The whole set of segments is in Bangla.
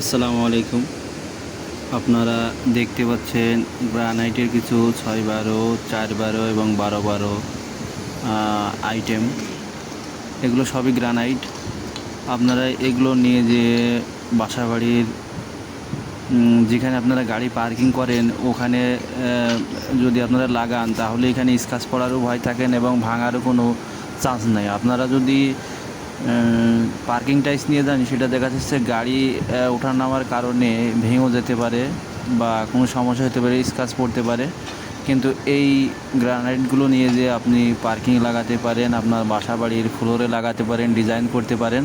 আসসালামু আলাইকুম। আপনারা দেখতে পাচ্ছেন গ্রানাইটের কিছু ছয় বারো, চার বারো এবং বারো বারো আইটেম এগুলো সবই গ্রানাইট। আপনারা এগুলো নিয়ে যে বাসা বাড়ির যেখানে আপনারা গাড়ি পার্কিং করেন, ওখানে যদি আপনারা লাগান, তাহলে এখানে স্কাচ পড়ারও ভয় থাকেন এবং ভাঙারও কোনো চান্স নেই। আপনারা যদি পার্কিং টাইস নিয়ে যান সেটা দেখা যাচ্ছে গাড়ি ওঠা নামার কারণে ভেঙেও যেতে পারে বা কোনো সমস্যা হতে পারে স্কাচ পড়তে পারে। কিন্তু এই গ্রানাইটগুলো নিয়ে যে আপনি পার্কিং লাগাতে পারেন, আপনার বাসা বাড়ির ফ্লোরে লাগাতে পারেন, ডিজাইন করতে পারেন,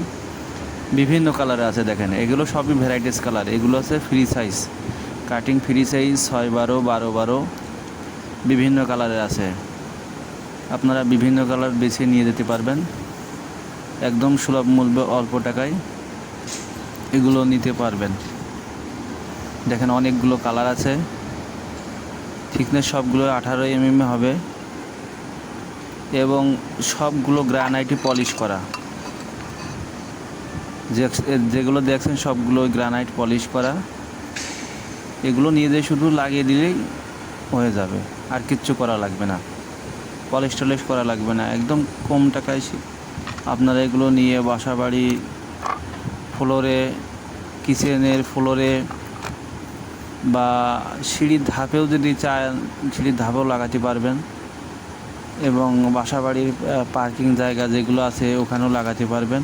বিভিন্ন কালারে আছে দেখেন। এগুলো সবই ভ্যারাইটিস কালার। এগুলো আছে free size. Cutting free size, ছয় বারো বারো বারো, বিভিন্ন কালারের আছে। আপনারা বিভিন্ন কালার বেছে নিয়ে যেতে পারবেন। একদম সুলভ মূল্যে অল্প টাকায় এগুলো নিতে পারবেন। দেখেন অনেকগুলো কালার আছে। থিকনেস সবগুলো আঠারো এমএম হবে। এবং সবগুলো গ্রানাইটে পলিশ করা। যেগুলো দেখছেন সবগুলো গ্রানাইট পলিশ করা। এগুলো যেয়ে শুধু লাগিয়ে দিলেই হয়ে যাবে। আর কিচ্ছু করা লাগবে না। পলিশ টলিশ করা লাগবে না। একদম কম টাকায় আপনারা এগুলো নিয়ে বাসা বাড়ি ফ্লোরে, কিচেনের ফ্লোরে বা সিঁড়ির ধাপেও যদি চান, সিঁড়ির ধাপেও লাগাতে পারবেন। এবং বাসা বাড়ির পার্কিং জায়গা যেগুলো আছে ওখানেও লাগাতে পারবেন।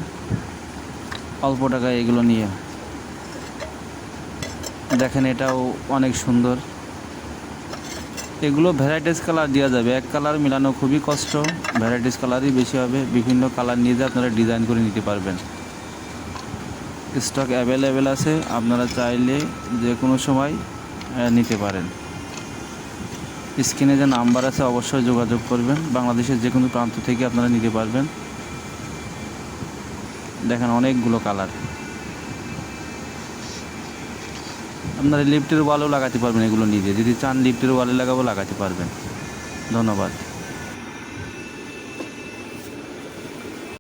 অল্প টাকায় এগুলো নিয়ে। দেখেন এটাও অনেক সুন্দর। এগুলো ভ্যারাইটিস কালার দেওয়া যাবে। এক কালার মেলানো খুবই কষ্ট ভ্যারাইটিস কালারই বেশি হবে। বিভিন্ন কালার নিয়ে যে আপনারা ডিজাইন করে নিতে পারবেন। স্টক অ্যাভেলেবেল আছে, আপনারা চাইলে যে কোনো সময় নিতে পারেন। স্ক্রিনে যে নাম্বার আছে, অবশ্যই যোগাযোগ করবেন। বাংলাদেশের যে কোনো প্রান্ত থেকে আপনারা নিতে পারবেন। দেখেন অনেকগুলো কালার আপনারা লিফটের ওয়ালও লাগাতে পারবেন এগুলো নিজে। যদি চান লিফটের ওয়ালে লাগাবো, লাগাতে পারবেন। ধন্যবাদ।